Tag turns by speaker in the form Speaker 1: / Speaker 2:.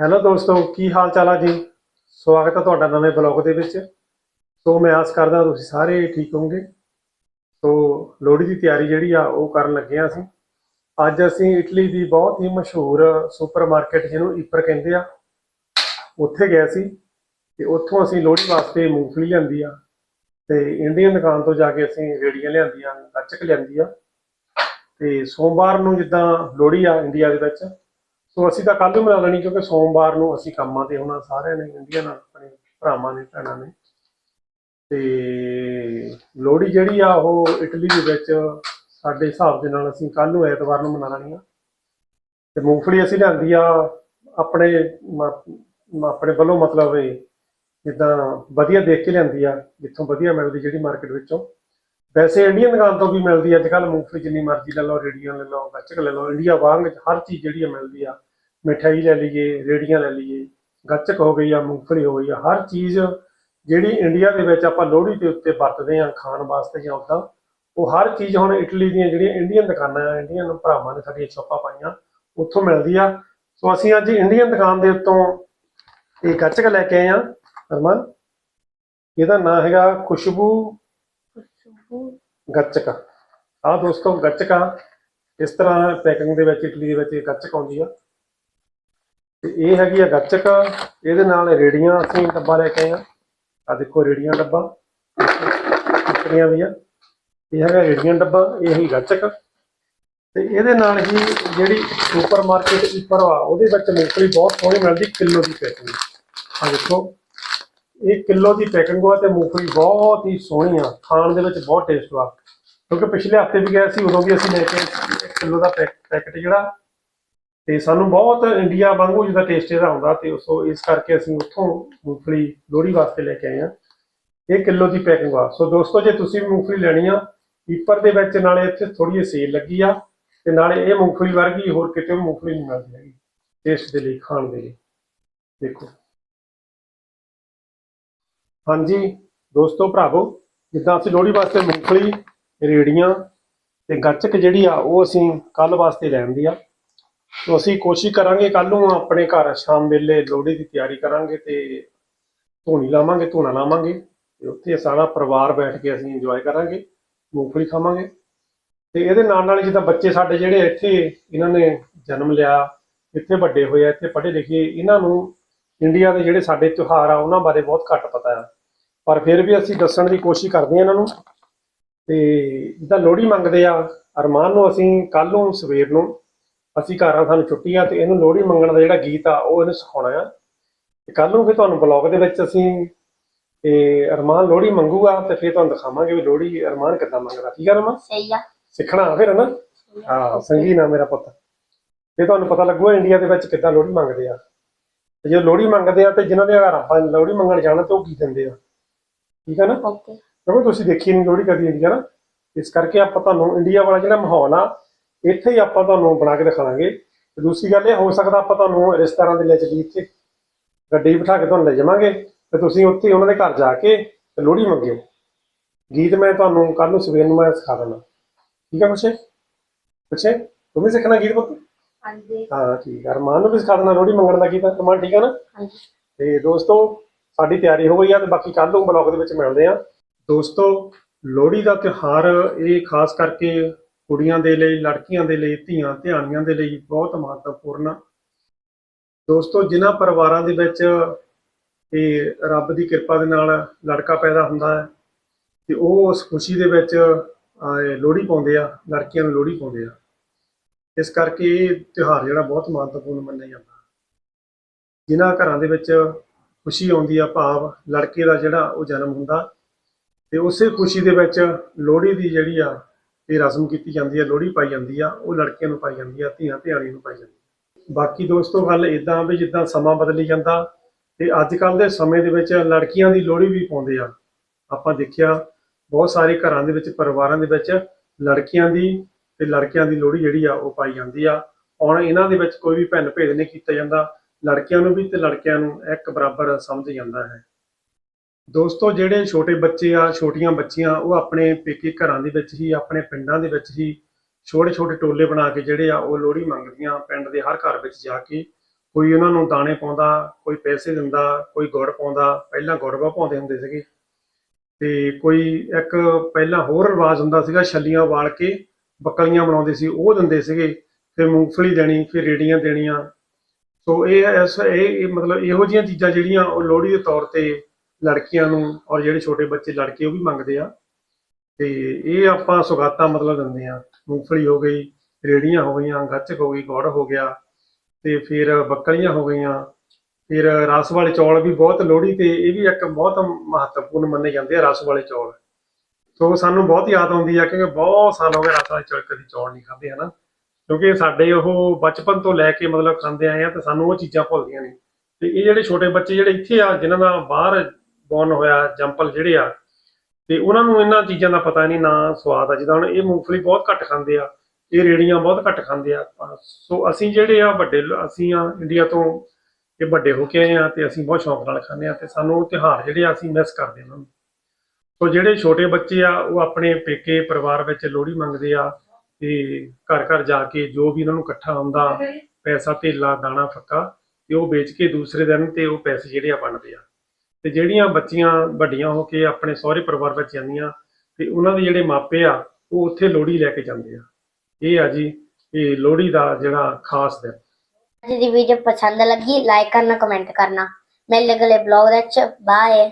Speaker 1: Hello ਦੋਸਤੋ, ਕੀ ਹਾਲ ਚਾਲ ਆ ਜੀ? ਸਵਾਗਤ ਹੈ ਤੁਹਾਡਾ ਨਵੇਂ ਬਲੌਗ ਦੇ ਵਿੱਚ। ਸੋ ਮੈਂ ਆਸ ਕਰਦਾ ਤੁਸੀਂ ਸਾਰੇ ਠੀਕ ਹੋਵੋਗੇ। ਸੋ ਲੋਹੜੀ ਦੀ ਤਿਆਰੀ ਜਿਹੜੀ ਆ, ਉਹ ਕਰਨ ਲੱਗੇ ਆ ਅਸੀਂ। ਅੱਜ ਅਸੀਂ ਇਟਲੀ ਦੀ ਬਹੁਤ ਹੀ ਮਸ਼ਹੂਰ ਸੁਪਰਮਾਰਕਟ ਜਿਹਨੂੰ ਈਪਰ ਕਹਿੰਦੇ ਆ, ਉੱਥੇ ਗਏ ਸੀ ਤੇ ਉੱਥੋਂ ਅਸੀਂ ਲੋਹੜੀ ਵਾਸਤੇ ਮੂੰਗਫਲੀ ਲਿਆਂਦੀ ਆ ਤੇ ਇੰਡੀਅਨ ਦੁਕਾਨ ਤੋਂ ਜਾ ਕੇ ਅਸੀਂ ਰੇੜੀਆਂ ਲਿਆਂਦੀਆਂ ਗੱਚਕ ਲਿਆਂਦੀ ਆ। ਤੇ ਸੋਮਵਾਰ ਨੂੰ ਜਿੱਦਾਂ ਲੋਹੜੀ ਆ ਇੰਡੀਆ ਦੇ ਵਿੱਚ ਸੋ ਅਸੀਂ ਤਾਂ ਕੱਲ੍ਹ ਨੂੰ ਮਨਾ ਲੈਣੀ ਕਿਉਂਕਿ ਸੋਮਵਾਰ ਨੂੰ ਅਸੀਂ ਕੰਮਾਂ ਤੇ ਹੋਣਾ ਸਾਰਿਆਂ ਨੇ, ਇੰਡੀਆ ਨਾਲ, ਆਪਣੇ ਭਰਾਵਾਂ ਨੇ, ਭੈਣਾਂ ਨੇ। ਤੇ ਲੋਹੜੀ ਜਿਹੜੀ ਆ, ਉਹ ਇਟਲੀ ਦੇ ਵਿੱਚ ਸਾਡੇ ਹਿਸਾਬ ਦੇ ਨਾਲ ਅਸੀਂ ਕੱਲ੍ਹ ਨੂੰ, ਐਤਵਾਰ ਨੂੰ ਮਨਾ ਲੈਣੀ ਆ। ਤੇ ਮੂੰਗਫਲੀ ਅਸੀਂ ਲਿਆਂਦੀ ਆ, ਆਪਣੇ ਮ- ਆਪਣੇ ਵੱਲੋਂ ਮਤਲਬ ਇਹ, ਜਿੱਦਾਂ ਵਧੀਆ ਦੇਖ ਕੇ ਲਿਆਂਦੀ ਆ, ਜਿੱਥੋਂ ਵਧੀਆ ਮਿਲਦੀ ਜਿਹੜੀ ਮਾਰਕੀਟ ਵਿੱਚੋਂ। ਵੈਸੇ ਇੰਡੀਅਨ ਦੁਕਾਨ ਤੋਂ ਵੀ ਮਿਲਦੀ ਹੈ ਅੱਜ ਕੱਲ੍ਹ ਮੂੰਗਫਲੀ ਜਿੰਨੀ ਮਰਜ਼ੀ ਲੈ ਲਓ, ਰੇੜੀਆਂ ਲੈ ਲਓ ਗੱਚਕ ਲੈ ਲਓ, ਇੰਡੀਆ ਵਾਂਗ ਹਰ ਚੀਜ਼ ਜਿਹੜੀ ਆ ਮਿਲਦੀ ਆ। ਮਿਠਾਈ ਲੈ ਲਈਏ, ਰੇੜੀਆਂ ਲੈ ਲਈਏ ਗੱਚਕ ਹੋ ਗਈ ਆ, ਮੂੰਗਫਲੀ ਹੋ ਗਈ ਆ, ਹਰ ਚੀਜ਼ ਜਿਹੜੀ ਇੰਡੀਆ ਦੇ ਵਿੱਚ ਆਪਾਂ ਲੋਹੜੀ ਦੇ ਉੱਤੇ ਵਰਤਦੇ ਆ, ਖਾਣ ਵਾਸਤੇ ਜਾਂ ਉਦਾਂ, ਉਹ ਹਰ ਚੀਜ਼ ਹੁਣ ਇਟਲੀ ਦੀਆਂ ਜਿਹੜੀਆਂ ਇੰਡੀਅਨ ਦੁਕਾਨਾਂ ਆ, ਇੰਡੀਅਨ ਭਰਾਵਾਂ ਨੇ ਸਾਡੀਆਂ ਛਾਪਾਂ ਪਾਈਆਂ, ਉੱਥੋਂ ਮਿਲਦੀ ਆ। ਸੋ ਅਸੀਂ ਅੱਜ ਇੰਡੀਅਨ ਦੁਕਾਨ ਦੇ ਉੱਤੋਂ ਇਹ ਗੱਚਕ ਲੈ ਕੇ ਆਏ ਆ, ਅਰਮਨ। ਇਹਦਾ ਨਾਮ ਹੈਗਾ ਖੁਸ਼ਬੂ ਗੱਚਕ। ਆ ਦੋਸਤੋ ਗੱਚਕ ਆ ਇਸ ਤਰ੍ਹਾਂ ਪੈਕਿੰਗ ਦੇ ਵਿੱਚ, ਇਟਲੀ ਦੇ ਵਿੱਚ ਇਹ ਗੱਚਕ ਆਉਂਦੀ ਆ। ਤੇ ਇਹ ਹੈਗੀ ਆ ਗੱਚਕ, ਇਹਦੇ ਨਾਲ ਰੇੜੀਆਂ ਅਸੀਂ ਡੱਬਾ ਲੈ ਕੇ ਆਏ ਆ। ਆ ਦੇਖੋ ਰੇੜੀਆਂ ਡੱਬਾ, ਟਿਕੜੀਆਂ ਵੀ ਆ। ਇਹ ਹੈਗਾ ਰੇੜੀਆਂ ਡੱਬਾ, ਇਹ ਹੈਗੀ ਗੱਚਕ। ਤੇ ਇਹਦੇ ਨਾਲ ਹੀ ਜਿਹੜੀ ਸੁਪਰ ਸੁਪਰਮਾਰਕਟ ਉੱਪਰ ਆ, ਉਹਦੇ ਵਿੱਚ ਮੂੰਗਫਲੀ ਬਹੁਤ ਸੋਹਣੀ ਮਿਲਦੀ, ਕਿਲੋ ਦੀ ਪੈਕਿੰਗ ਆ ਦੇਖੋ। ਇਹ ਕਿਲੋ ਦੀ ਪੈਕਿੰਗ ਆ ਤੇ ਮੂੰਗਫਲੀ ਬਹੁਤ ਹੀ ਸੋਹਣੀ ਆ। ਖਾਣ ਦੇ ਵਿੱਚ ਬਹੁਤ ਟੇਸਟ ਵਾ। ਕਿਉਂਕਿ ਪਿਛਲੇ ਹਫ਼ਤੇ ਵੀ ਗਏ ਸੀ, ਉਦੋਂ ਵੀ ਅਸੀਂ ਲੈ ਕੇ ਕਿਲੋ ਦਾ ਪੈਕਟ ਜਿਹੜਾ। ਤੇ ਸਾਨੂੰ ਬਹੁਤ ਇੰਡੀਆ ਵਾਂਗੂ ਜਿਹਦਾ ਟੇਸਟ ਇਹਦਾ ਆਉਂਦਾ ਤੇ ਸੋ ਇਸ ਕਰਕੇ ਅਸੀਂ ਉੱਥੋਂ ਮੂੰਗਫਲੀ ਲੋਹੜੀ ਵਾਸਤੇ ਲੈ ਕੇ ਆਏ ਆ। ਇਹ ਕਿਲੋ ਦੀ ਪੈਕਿੰਗ ਆ ਸੋ ਦੋਸਤੋ, ਜੇ ਤੁਸੀਂ ਵੀ ਮੂੰਗਫਲੀ ਲੈਣੀ ਆ ਈਪਰ ਦੇ ਵਿੱਚ ਨਾਲੇ ਇੱਥੇ ਥੋੜੀ ਜਿਹੀ ਸੇਲ ਲੱਗੀ ਆ ਤੇ ਨਾਲੇ ਇਹ ਮੂੰਗਫਲੀ ਵਰਗੀ ਹੋਰ ਕਿਤੇ ਵੀ ਮੂੰਗਫਲੀ ਨਹੀਂ ਮਿਲਦੀ ਹੈਗੀ। ਟੇਸਟ ਦੇ ਲਈ, ਖਾਣ ਦੇ ਲਈ। ਦੇਖੋ। ਹਾਂਜੀ, ਦੋਸਤੋ, ਭਰਾਵੋ, ਜਿੱਦਾਂ ਅਸੀਂ ਲੋਹੜੀ ਵਾਸਤੇ ਮੂੰਗਫਲੀ, ਰੇੜੀਆਂ ਤੇ ਗੱਚਕ ਜਿਹੜੀ ਆ, ਉਹ ਅਸੀਂ ਕੱਲ ਵਾਸਤੇ ਲੈਣ ਦੀ ਆ। ਸੋ ਅਸੀਂ ਕੋਸ਼ਿਸ਼ ਕਰਾਂਗੇ ਕੱਲ ਨੂੰ ਆਪਣੇ ਘਰ ਸ਼ਾਮ ਵੇਲੇ ਲੋਹੜੀ ਦੀ ਤਿਆਰੀ ਕਰਾਂਗੇ ਤੇ ਧੂਣੀ ਲਾਵਾਂਗੇ, ਧੂਣਾ ਲਾਵਾਂਗੇ ਤੇ ਉੱਥੇ ਸਾਰਾ ਪਰਿਵਾਰ ਬੈਠ ਕੇ ਅਸੀਂ ਇੰਜੋਏ ਕਰਾਂਗੇ, ਮੂੰਗਫਲੀ ਖਾਵਾਂਗੇ। ਤੇ ਇਹਦੇ ਨਾਲ ਨਾਲ ਜਿੱਦਾਂ ਬੱਚੇ ਸਾਡੇ ਜਿਹੜੇ ਇੱਥੇ, ਇਹਨਾਂ ਨੇ ਜਨਮ ਲਿਆ, ਇੱਥੇ ਵੱਡੇ ਹੋਏ ਆ, ਇੱਥੇ ਪੜ੍ਹੇ ਲਿਖੇ, ਇਹਨਾਂ ਨੂੰ ਇੰਡੀਆ ਦੇ ਜਿਹੜੇ ਸਾਡੇ ਤਿਉਹਾਰ ਆ ਉਹਨਾਂ ਬਾਰੇ ਬਹੁਤ ਘੱਟ ਪਤਾ ਆ। ਪਰ ਫਿਰ ਵੀ ਅਸੀਂ ਦੱਸਣ ਦੀ ਕੋਸ਼ਿਸ਼ ਕਰਦੇ ਆ ਇਹਨਾਂ ਨੂੰ। ਤੇ ਜਿੱਦਾਂ ਲੋਹੜੀ ਮੰਗਦੇ ਆ ਅਰਮਾਨ ਨੂੰ ਅਸੀਂ ਕੱਲ ਨੂੰ ਸਵੇਰ ਨੂੰ ਅਸੀਂ ਘਰ ਆ ਸਾਨੂੰ ਛੁੱਟੀ ਆ ਤੇ ਇਹਨੂੰ ਲੋਹੜੀ ਮੰਗਣ ਦਾ ਜਿਹੜਾ ਗੀਤ ਆ ਉਹ ਇਹਨੂੰ ਸਿਖਾਉਣਾ ਆ। ਤੇ ਕੱਲ ਨੂੰ ਫਿਰ ਤੁਹਾਨੂੰ ਬਲੌਗ ਦੇ ਵਿੱਚ ਅਸੀਂ ਇਹ ਅਰਮਾਨ ਲੋਹੜੀ ਮੰਗੂਗਾ ਤੇ ਫਿਰ ਤੁਹਾਨੂੰ ਦਿਖਾਵਾਂਗੇ ਵੀ ਲੋਹੜੀ ਅਰਮਾਨ ਕਿੱਦਾਂ ਮੰਗਦਾ। ਠੀਕ ਆ ਅਰਮਾਨ?
Speaker 2: ਸਹੀ ਆ।
Speaker 1: ਸਿੱਖਣਾ ਫਿਰ ਨਾ ਹਾਂ ਸੰਗੀ ਨਾ ਮੇਰਾ ਪੁੱਤ। ਤੇ ਤੁਹਾਨੂੰ ਪਤਾ ਲੱਗੂਗਾ ਇੰਡੀਆ ਦੇ ਵਿੱਚ ਕਿੱਦਾਂ ਲੋਹੜੀ ਮੰਗਦੇ ਆ। ਤੇ ਜੇ ਲੋਹੜੀ ਮੰਗਦੇ ਆ ਤੇ ਜਿਨ੍ਹਾਂ ਦੇ ਘਰ ਆਪਾਂ ਲੋਹੜੀ ਮੰਗਣ ਜਾਣਾ ਤੇ ਉਹ ਕੀ ਦਿੰਦੇ ਆ? ਠੀਕ ਆ ਨਾ?
Speaker 2: ਓਕੇ
Speaker 1: ਕਿਉਂਕਿ ਤੁਸੀਂ ਦੇਖੀ ਨਹੀਂ ਲੋਹੜੀ ਕਦੀ ਇੰਡੀਆ ਨਾ? ਇਸ ਕਰਕੇ ਆਪਾਂ ਤੁਹਾਨੂੰ ਇੰਡੀਆ ਵਾਲਾ ਜਿਹੜਾ ਮਾਹੌਲ ਆ ਇੱਥੇ ਹੀ ਆਪਾਂ ਤੁਹਾਨੂੰ ਬਣਾ ਕੇ ਦਿਖਾਵਾਂਗੇ। ਤੇ ਦੂਸਰੀ ਗੱਲ ਇਹ ਹੋ ਸਕਦਾ ਆਪਾਂ ਤੁਹਾਨੂੰ ਰਿਸ਼ਤੇਦਾਰਾਂ ਦੇ ਲੈ ਚੱਲੀ ਇੱਥੇ। ਗੱਡੀ ਬਿਠਾ ਕੇ ਤੁਹਾਨੂੰ ਲੈ ਜਾਵਾਂਗੇ ਤੇ ਤੁਸੀਂ ਉੱਥੇ ਹੀ ਉਹਨਾਂ ਦੇ ਘਰ ਜਾ ਕੇ ਤੇ ਲੋਹੜੀ ਮੰਗਿਓ। ਗੀਤ ਮੈਂ ਤੁਹਾਨੂੰ ਕੱਲ ਨੂੰ ਸਵੇਰ ਨੂੰ ਮੈਂ ਸਿਖਾ ਦੇਣਾ ਠੀਕ ਹੈ ਪੁੱਛੇ ਪੁੱਛੇ ਤੂੰ ਵੀ ਸਿੱਖਣਾ ਗੀਤ ਪੁੱਤ?
Speaker 2: ਹਾਂਜੀ।
Speaker 1: ਹਾਂ ਠੀਕ ਹੈ ਅਰਮਾਨ ਨੂੰ ਵੀ ਸਿਖਾ ਦੇਣਾ ਲੋਹੜੀ ਮੰਗਣ ਦਾ ਗੀਤ ਅਰਮਾਨ ਠੀਕ ਹੈ ਨਾ?
Speaker 2: ਹਾਂਜੀ।
Speaker 1: ਤੇ ਦੋਸਤੋ ਸਾਡੀ ਤਿਆਰੀ ਹੋ ਗਈ ਆ ਤੇ ਬਾਕੀ ਕੱਲ ਨੂੰ ਬਲੌਗ ਦੇ ਵਿੱਚ ਮਿਲਦੇ ਆ। ਦੋਸਤੋ ਲੋਹੜੀ ਦਾ ਤਿਉਹਾਰ ਇਹ ਖਾਸ ਕਰਕੇ ਕੁੜੀਆਂ ਦੇ ਲਈ ਲੜਕੀਆਂ ਦੇ ਲਈ ਧੀਆਂ ਧਿਆਣੀਆਂ ਦੇ ਲਈ ਬਹੁਤ ਮਹੱਤਵਪੂਰਨ ਆ। ਦੋਸਤੋ ਜਿਨ੍ਹਾਂ ਪਰਿਵਾਰਾਂ ਦੇ ਵਿੱਚ ਇਹ ਰੱਬ ਦੀ ਕਿਰਪਾ ਦੇ ਨਾਲ ਲੜਕਾ ਪੈਦਾ ਹੁੰਦਾ ਹੈ ਤੇ ਉਹ ਉਸ ਖੁਸ਼ੀ ਦੇ ਵਿੱਚ ਲੋਹੜੀ ਪਾਉਂਦੇ ਆ ਲੜਕੀਆਂ ਨੂੰ ਲੋਹੜੀ ਪਾਉਂਦੇ ਆ। ਇਸ ਕਰਕੇ ਇਹ ਤਿਉਹਾਰ ਜਿਹੜਾ ਬਹੁਤ ਮਹੱਤਵਪੂਰਨ ਮੰਨਿਆ ਜਾਂਦਾ। ਜਿਨ੍ਹਾਂ ਘਰਾਂ ਦੇ ਵਿੱਚ ਖੁਸ਼ੀ ਆਉਂਦੀ ਆ, ਭਾਵ ਲੜਕੇ ਦਾ ਜਿਹੜਾ ਉਹ ਜਨਮ ਹੁੰਦਾ ਤੇ ਉਸੇ ਖੁਸ਼ੀ ਦੇ ਵਿੱਚ ਲੋਹੜੀ ਦੀ ਜਿਹੜੀ ਆ, ਇਹ ਰਸਮ ਕੀਤੀ ਜਾਂਦੀ ਆ, ਲੋਹੜੀ ਪਾਈ ਜਾਂਦੀ ਆ, ਉਹ ਲੜਕਿਆਂ ਨੂੰ ਪਾਈ ਜਾਂਦੀ ਆ, ਧੀਆਂ ਧਿਆਣੀ ਨੂੰ ਪਾਈ ਜਾਂਦੀ ਆ। ਬਾਕੀ ਦੋਸਤੋ, ਗੱਲ ਇਦਾਂ ਵੀ ਜਿੱਦਾਂ ਸਮਾਂ ਬਦਲੀ ਜਾਂਦਾ ਤੇ ਅੱਜ ਕੱਲ ਦੇ ਸਮੇਂ ਦੇ ਵਿੱਚ ਲੜਕੀਆਂ ਦੀ ਲੋਹੜੀ ਵੀ ਪਾਉਂਦੇ ਆ। ਆਪਾਂ ਦੇਖਿਆ, ਬਹੁਤ ਸਾਰੇ ਘਰਾਂ ਦੇ ਵਿੱਚ, ਪਰਿਵਾਰਾਂ ਦੇ ਵਿੱਚ ਲੜਕੀਆਂ ਦੀ ਤੇ ਲੜਕਿਆਂ ਦੀ ਲੋਹੜੀ ਜਿਹੜੀ ਆ ਉਹ ਪਾਈ ਜਾਂਦੀ ਆ। ਹੁਣ ਇਹਨਾਂ ਦੇ ਵਿੱਚ ਕੋਈ ਵੀ ਭਿੰਨ ਭੇਦ ਨਹੀਂ ਕੀਤਾ ਜਾਂਦਾ। ਲੜਕਿਆਂ ਨੂੰ ਵੀ ਤੇ ਲੜਕਿਆਂ ਨੂੰ ਇੱਕ ਬਰਾਬਰ ਸਮਝ ਜਾਂਦਾ ਹੈ। ਦੋਸਤੋ, ਜਿਹੜੇ ਛੋਟੇ ਬੱਚੇ ਆ, ਛੋਟੀਆਂ ਬੱਚੀਆਂ, ਉਹ ਆਪਣੇ ਪੇਕੇ ਘਰਾਂ ਦੇ ਵਿੱਚ ਹੀ, ਆਪਣੇ ਪਿੰਡਾਂ ਦੇ ਵਿੱਚ ਹੀ ਛੋਟੇ ਛੋਟੇ ਟੋਲੇ ਬਣਾ ਕੇ ਜਿਹੜੇ ਆ ਉਹ ਲੋਹੜੀ ਮੰਗਦੀਆਂ। ਪਿੰਡ ਦੇ ਹਰ ਘਰ ਵਿੱਚ ਜਾ ਕੇ ਕੋਈ ਉਹਨਾਂ ਨੂੰ ਦਾਣੇ ਪਾਉਂਦਾ, ਕੋਈ ਪੈਸੇ ਦਿੰਦਾ, ਕੋਈ ਗੁੜ ਪਾਉਂਦਾ। ਪਹਿਲਾਂ ਗੁੜਵਾ ਪਾਉਂਦੇ ਹੁੰਦੇ ਸੀਗੇ। ਤੇ ਕੋਈ ਇੱਕ ਪਹਿਲਾਂ ਹੋਰ ਰਿਵਾਜ ਹੁੰਦਾ ਸੀਗਾ, ਛੱਲੀਆਂ ਵਾਲ ਕੇ ਬੱਕਲੀਆਂ ਬਣਾਉਂਦੇ ਸੀ, ਉਹ ਦਿੰਦੇ ਸੀਗੇ, ਫਿਰ ਮੂੰਗਫਲੀ ਦੇਣੀ, ਫਿਰ ਰੇੜੀਆਂ ਦੇਣੀਆਂ। ਸੋ ਇਹ ਇਸ ਇਹ ਮਤਲਬ ਇਹੋ ਜਿਹੀਆਂ ਚੀਜ਼ਾਂ ਜਿਹੜੀਆਂ ਉਹ ਲੋਹੜੀ ਦੇ ਤੌਰ ਤੇ ਲੜਕੀਆਂ ਨੂੰ ਔਰ ਜਿਹੜੇ ਛੋਟੇ ਬੱਚੇ ਲੜਕੇ ਉਹ ਵੀ ਮੰਗਦੇ ਆ। ਤੇ ਇਹ ਆਪਾਂ ਸੁਗਾਤਾਂ ਮਤਲਬ ਦਿੰਦੇ ਆ। ਮੂੰਗਫਲੀ ਹੋ ਗਈ, ਰੇੜੀਆਂ ਹੋ ਗਈਆਂ, ਗੱਚਕ ਹੋ ਗਈ, ਗੁੜ ਹੋ ਗਿਆ, ਤੇ ਫਿਰ ਬੱਕਲੀਆਂ ਹੋ ਗਈਆਂ। ਫਿਰ ਰਸ ਵਾਲੇ ਚੌਲ ਵੀ ਬਹੁਤ ਲੋਹੜੀ ਤੇ ਇਹ ਵੀ ਇੱਕ ਬਹੁਤ ਮਹੱਤਵਪੂਰਨ ਮੰਨੇ ਜਾਂਦੇ ਆ ਰਸ ਵਾਲੇ ਚੌਲ। ਸੋ ਸਾਨੂੰ ਬਹੁਤ ਯਾਦ ਆਉਂਦੀ ਆ, ਕਿਉਂਕਿ ਬਹੁਤ ਸਾਲ ਹੋ ਗਏ ਰਸ ਵਾਲੇ ਚੌਲ ਕਦੀ ਚੌਲ ਨਹੀਂ ਖਾਦੇ ਹਨਾ? ਕਿਉਂਕਿ ਸਾਡੇ ਉਹ ਬਚਪਨ ਤੋਂ ਲੈ ਕੇ ਮਤਲਬ ਖਾਂਦੇ ਆਏ ਆ ਤੇ ਸਾਨੂੰ ਉਹ ਚੀਜ਼ਾਂ ਭੁੱਲਦੀਆਂ ਨਹੀਂ ਤੇ ਇਹ ਜਿਹੜੇ ਛੋਟੇ ਬੱਚੇ ਜਿਹੜੇ ਇੱਥੇ ਆ, ਜਿਨ੍ਹਾਂ ਦਾ ਬਾਹਰ ਬੌਰਨ ਹੋਇਆ ਜੰਪਲ ਜਿਹੜੇ ਆ, ਤੇ ਉਹਨਾਂ ਨੂੰ ਇਹਨਾਂ ਚੀਜ਼ਾਂ ਦਾ ਪਤਾ ਨਹੀਂ, ਨਾ ਸਵਾਦ ਆ। ਜਿੱਦਾਂ ਹੁਣ ਇਹ ਮੂੰਗਫਲੀ ਬਹੁਤ ਘੱਟ ਖਾਂਦੇ ਆ, ਇਹ ਰੇੜੀਆਂ ਬਹੁਤ ਘੱਟ ਖਾਂਦੇ ਆ। ਸੋ ਅਸੀਂ ਜਿਹੜੇ ਆ ਵੱਡੇ ਅਸੀਂ ਆ ਇੰਡੀਆ ਤੋਂ ਇਹ ਵੱਡੇ ਹੋ ਕੇ ਆਏ ਆ ਤੇ ਅਸੀਂ ਬਹੁਤ ਸ਼ੌਂਕ ਨਾਲ ਖਾਂਦੇ ਆ ਤੇ ਸਾਨੂੰ ਉਹ ਤਿਉਹਾਰ ਜਿਹੜੇ ਆ ਅਸੀਂ ਮਿਸ ਕਰਦੇ ਉਹਨਾਂ ਨੂੰ। ਸੋ ਜਿਹੜੇ ਛੋਟੇ ਬੱਚੇ ਆ, ਉਹ ਆਪਣੇ ਪੇਕੇ ਪਰਿਵਾਰ ਵਿੱਚ ਲੋਹੜੀ ਮੰਗਦੇ ਆ ਤੇ ਘਰ ਘਰ ਜਾ ਕੇ ਜੋ ਵੀ ਇਹਨਾਂ ਨੂੰ ਇਕੱਠਾ ਹੁੰਦਾ, ਪੈਸਾ ਧੇਲਾ, ਦਾਣਾ, ਫੱਕਾ, ਤੇ ਉਹ ਵੇਚ ਕੇ ਦੂਸਰੇ ਦਿਨ ਤੇ ਉਹ ਪੈਸੇ ਜਿਹੜੇ ਆ ਬਣਦੇ ਆ। ਤੇ ਜਿਹੜੀਆਂ ਬੱਚੀਆਂ ਵੱਡੀਆਂ ਹੋ ਕੇ ਆਪਣੇ ਸਹੁਰੇ ਪਰਿਵਾਰ ਵਿੱਚ ਜਾਂਦੀਆਂ ਤੇ ਉਹਨਾਂ ਦੇ ਜਿਹੜੇ ਮਾਪੇ ਆ, ਉਹ ਉੱਥੇ ਲੋਹੜੀ ਲੈ ਕੇ ਜਾਂਦੇ ਆ। ਇਹ ਆ ਜੀ, ਇਹ ਲੋਹੜੀ ਦਾ ਜਿਹੜਾ ਖਾਸ ਦਿਨ।
Speaker 2: ਅੱਜ ਦੀ ਵੀਡੀਓ ਪਸੰਦ ਲੱਗੀ ਲਾਈਕ ਕਰਨਾ ਕਮੈਂਟ ਕਰਨਾ। ਮਿਲ ਅਗਲੇ ਬਲੌਗ ਵਿੱਚ ਬਾਏ